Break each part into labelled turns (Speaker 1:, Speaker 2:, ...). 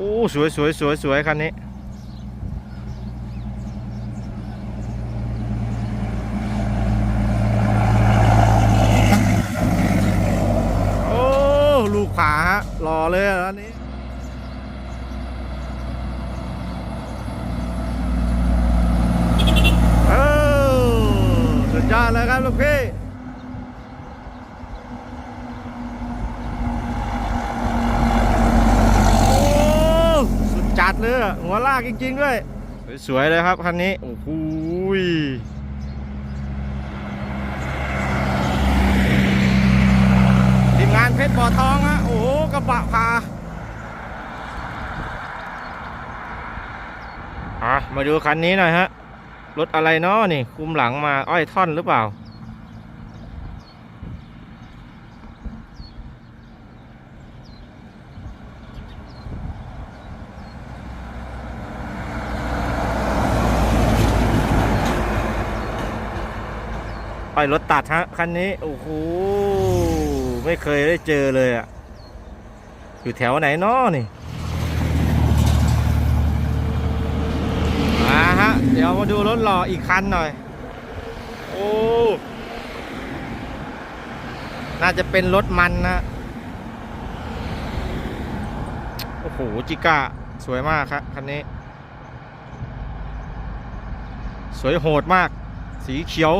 Speaker 1: โอ้สวยสวยสวยสวยคันนี้ โอ้ ลูกขวาฮะรอเลยอันนี้ เออสุดยอดเลยครับลูกพี่ โอ้สุดจัดเลย อะหัวลากจริง ๆ ด้วย สวย ๆ เลยครับคันนี้ โอ้โหยทีมงานเพชรบ่อทองฮะโอ้โหกระบะพาอะมาดูคันนี้หน่อยฮะรถอะไรเนาะนี่คุมหลังมาอ้อยท่อนหรือเปล่า อ้อยรถตัดฮะคันนี้โอ้โหไม่เคยได้เจอเลยอะอยู่แถวไหนนาะนี่มาฮะ เดี๋ยวมาดูรถหล่ออีกคันหน่อย โอ้น่าจะเป็นรถมันนะ โอ้โห จิก้า สวยมากครับคันนี้ สวยโหดมาก สีเขียว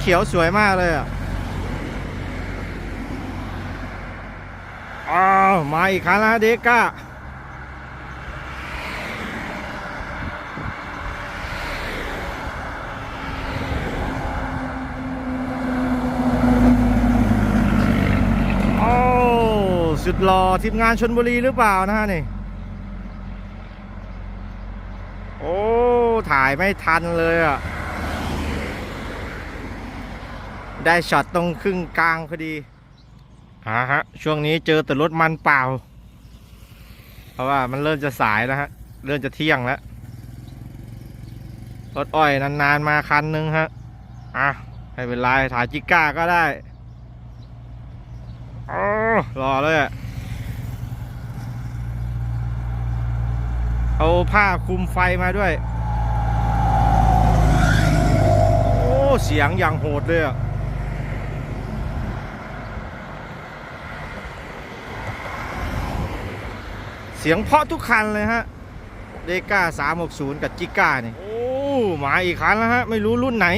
Speaker 1: เขียวสวยมากเลยอะอ้าวมาอีกครั้งแล้วเด็กก้าวสุดหล่อทีมงานชนบุรีหรือเปล่านะฮะนี่ โอ้ ถ่ายไม่ทันเลยอะ ได้ช็อตตรงครึ่งกลางพอดีอ่าฮะ ช่วงนี้เจอแต่รถมันเปล่า เพราะว่ามันเริ่มจะสายแล้วฮะ เริ่มจะเที่ยงแล้ว รถอ้อยนานๆมาคันนึงฮะ อะไม่เป็นไรถ่ายจิก้าก็ได้ออรอเลยอะเอาผ้าคลุมไฟมาด้วย โอ้ เสียงอย่างโหดเลยอะ เสียงเพราะทุกคันเลยฮะเดก้า360กับจิก้านี่โอ้มาอีกคันแล้วฮะ ไม่รู้รุ่นไหน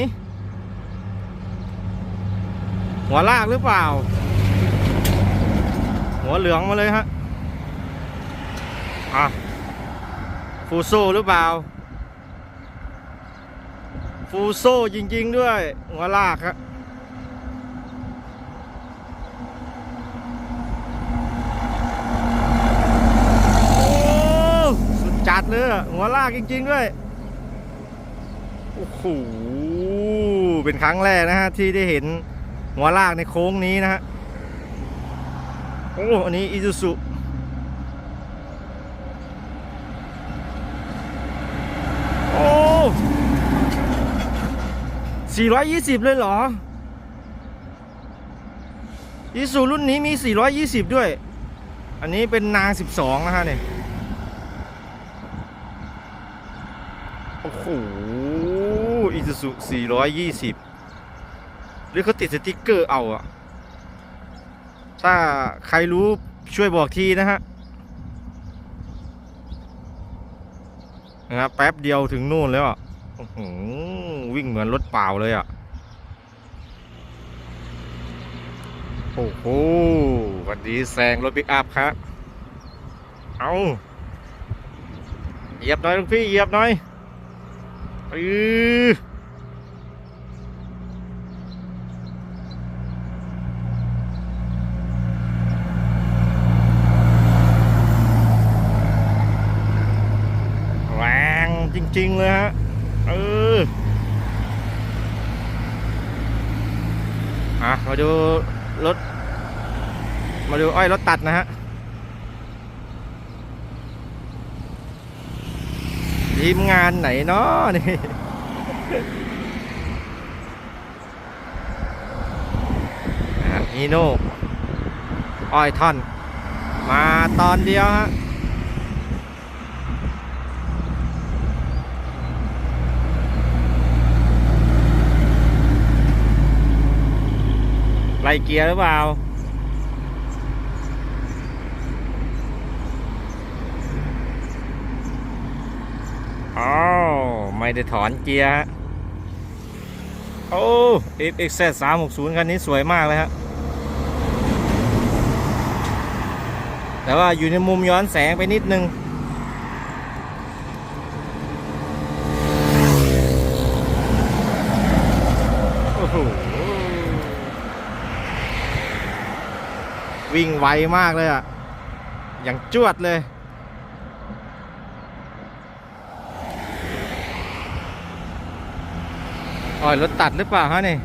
Speaker 1: หัวลากหรือเปล่า หัวเหลืองมาเลยฮะอะฟูโซหรือเปล่า ฟูโซจริง ๆ ด้วย หัวลากครับโอ้สุด จัดเลยหัวลากจริง ๆ ด้วย โอ้โห เป็นครั้งแรกนะฮะ ที่ได้เห็นหัวลากในโค้งนี้นะฮะ โอ้อันนี้อิซูซุโอ้420 เลยเหรออิซูรุ่นนี้มี 420 ด้วย อันนี้เป็นนาง 12 นะฮะเนี่ย อ้โหอิซูซุ420 หรือเขาติดสติกเกอร์เอาอะถ้าใครรู้ช่วยบอกทีนะฮะนะครับแป๊บเดียวถึงนู่นแล้วอะวิ่งเหมือนรถเปล่าเลยอะ โอ้โหวันนี้แซงรถปิกอัพครับ เอาเหยียบหน่อยลุงพี่เหยียบหน่อย อือแรงจริงๆเลยฮะ เออ อะ มาดูรถ มาดูอ้อยรถตัดนะฮะ ทีมงานไหนเนาะนี่ฮีโน่ออยทอน มาตอนเดียวฮะไลเกียร์หรือเปล่า ไม่ได้ถอนเกียร์ฮะโอ้ FXZ 360 คันนี้สวยมากเลยฮะแต่ว่าอยู่ในมุมย้อนแสงไปนิดนึง โอ้โห วิ่งไวมากเลยอะ อย่างจวดเลย อ่อยรถตัดหรือเปล่าฮะนี่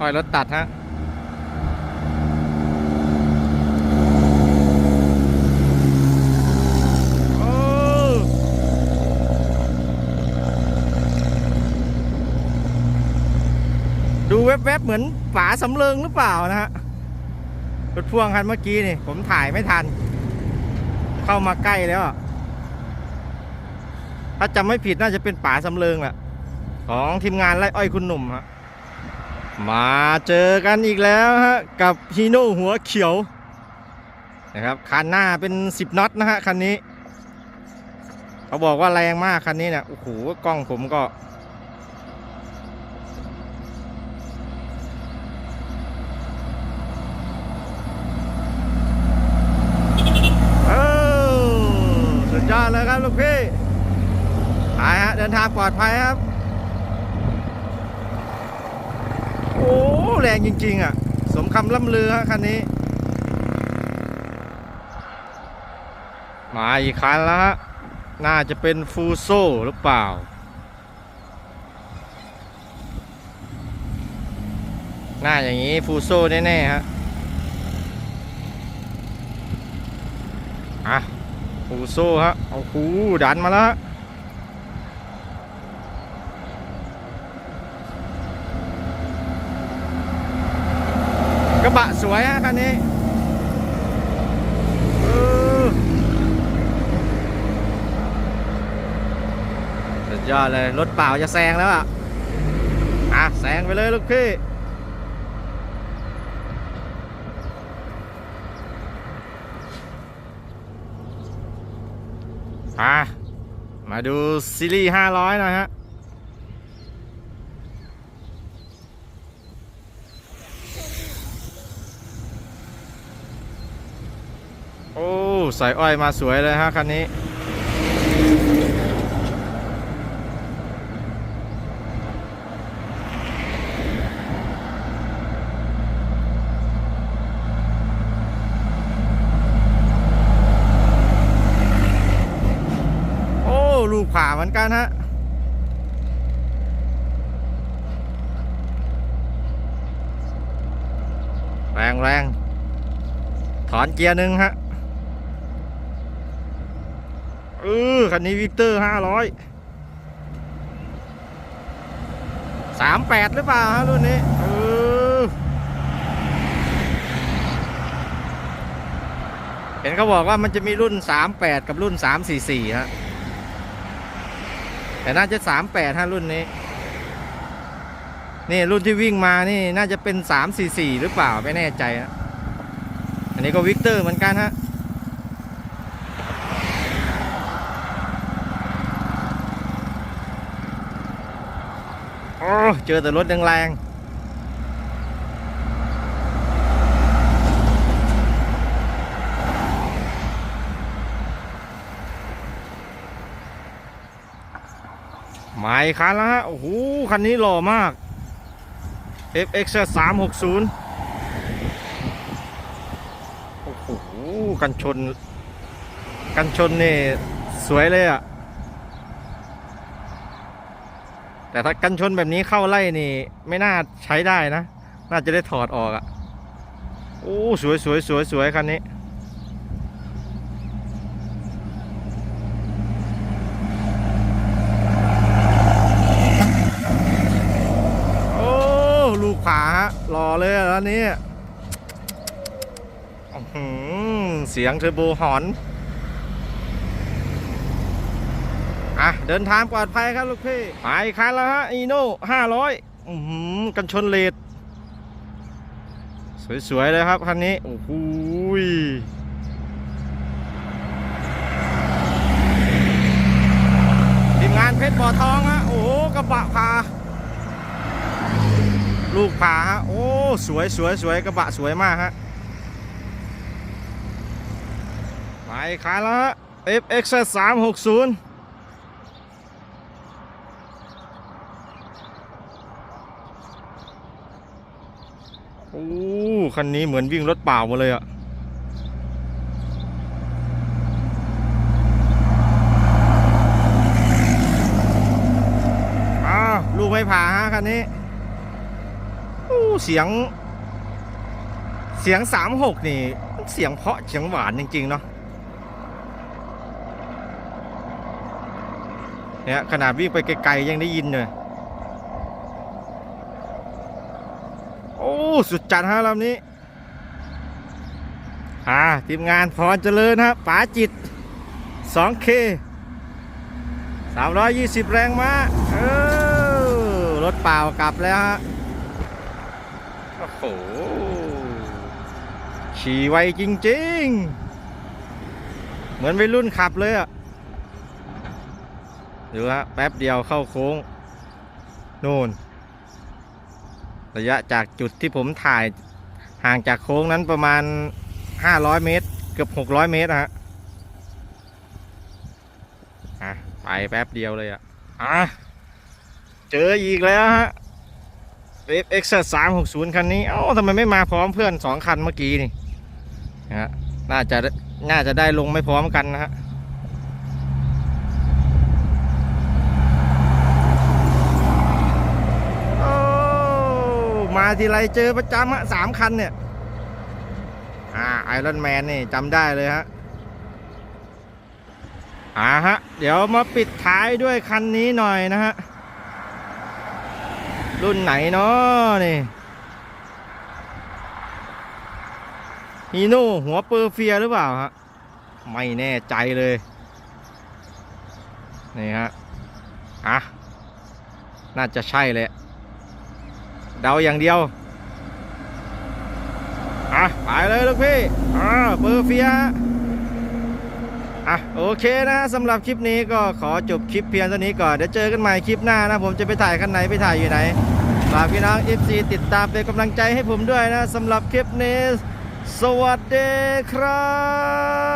Speaker 1: อ่อยรถตัดฮะดูแวบๆเหมือนฝาสำเริงหรือเปล่านะฮะรถพ่วงคันเมื่อกี้นี่ ผมถ่ายไม่ทัน เข้ามาใกล้แล้ว ถ้าจำไม่ผิดน่าจะเป็นป๋าสำเริงแหละ ของทีมงานไล่อ้อยคุณหนุ่มฮะมาเจอกันอีกแล้วฮะกับฮีโน่หัวเขียวนะครับคันหน้าเป็น 10น็อตนะฮะคันนี้ เขาบอกว่าแรงมากคันนี้เนี่ยโอ้โหกล้องผมก็ เออสุดยอดเลยครับลูกพี่ไปฮะเดินทางปลอดภัยครับ โอ้ แรงจริง ๆ อะ สมคำล่ำลือฮะคันนี้ มาอีกคันแล้วฮะ น่าจะเป็นฟูโซหรือเปล่า หน้าอย่างนี้ฟูโซแน่ ๆ ฮะ อะฟูโซฮะ เอาคูดันมาแล้วฮะก ระบะสวยฮะคันนี้เออสุดยอดเลย รถเปล่าจะแซงแล้วอะ อะ แซงไปเลยลูกพี่อะมาดูซีรีส์500หน่อยฮะ โอ้ ใส่อ้อยมาสวยเลยฮะคันนี้ โอ้ ลูกผ่าเหมือนกันฮะแรงแรงถอนเกียร์หนึ่งฮะ เออคันนี้วิกเตอร์ห้าร้อยสามแปดหรือเปล่าฮะรุ่นนี้ เออ เห็นเขาบอกว่ามันจะมีรุ่น38กับรุ่น344ฮะ แต่น่าจะ38ฮะรุ่นนี้ นี่รุ่นที่วิ่งมานี่น่าจะเป็น344หรือเปล่าไม่แน่ใจนะอันนี้ก็วิกเตอร์เหมือนกันฮะ เจอแต่รถแรงๆมาอีกคันแล้วฮะ โอ้โห คันนี้หล่อมาก FX 360 โอ้โห กันชน กันชนนี่ สวยเลยอะ แต่ถ้ากันชนแบบนี้เข้าไล่นี่ ไม่น่าใช้ได้นะ น่าจะได้ถอดออกอะ่ะโอ้สวยสวยสวยสวยคันนี้ โอ้ลูกขวาฮะรอเลยแล้วนี้หือเสียงเทอร์โบหอน อะเดินทางปลอดภัยครับลูกพี่ไปคันแล้วฮะอีโน่ห้าร้อยกันชนเลดสวยๆเลยครับคันนี้โอ้โหยทีมงานเพชรบ่อทองฮะโอ้โหกระบะพาลูกพาฮะโอ้สวยสวยสวยกระบะสวยมากฮะไปขายแล้วฮะ FX 360 โอ้คันนี้เหมือนวิ่งรถเปล่ามาเลยอะอ้าวลูกไม่ผ่าฮะคันนี้โอ้เสียง เสียงสามหกนี่ เสียงเพาะเสียงหวานจริง ๆ เนาะเนี่ยขนาดวิ่งไปไกลๆยังได้ยินเลย โอ้ สุดจัดฮะลำนี้ อ่า ทีมงานพรเจริญฮะป๋าจิต 2K 320 แรงม้าเออรถเปล่ากลับแล้วฮะ โอ้โห ขี่ไวจริง ๆ เหมือนวัยรุ่นขับเลยอะดูฮะ แป๊บเดียวเข้าโค้ง นู่น ระยะจากจุดที่ผมถ่ายห่างจากโค้งนั้นประมาณ 500 เมตร เกือบ 600 เมตรนะฮะอะไปแป๊บเดียวเลยอะอะเจออีกแล้วฮะ FX 360คันนี้ เอ้าทำไมไม่มาพร้อมเพื่อน2คันเมื่อกี้นี่ฮะน่าจะน่าจะได้ลงไม่พร้อมกันนะฮะ โอ้ มา ทีไรเจอประจำฮะสามคันเนี่ย อ่าไอรอนแมนนี่จำได้เลยฮะอ่าฮะ เดี๋ยวมาปิดท้ายด้วยคันนี้หน่อยนะฮะ รุ่นไหนเนาะนี่ฮีโน่หัวเปอร์เฟียหรือเปล่าฮะ ไม่แน่ใจเลย นี่ฮะ อะ น่าจะใช่เลย เดาอย่างเดียว อะ ไปเลยลูกพี่ อ่าเปอร์เฟียอะโอเคนะสำหรับคลิปนี้ก็ขอจบคลิปเพียงเท่านี้ก่อน เดี๋ยวเจอกันใหม่คลิปหน้านะ ผมจะไปถ่ายคันไหนไปถ่ายอยู่ไหนฝากพี่น้อง FC ติดตามเป็นกำลังใจให้ผมด้วยนะสำหรับคลิปนี้ สวัสดีครับ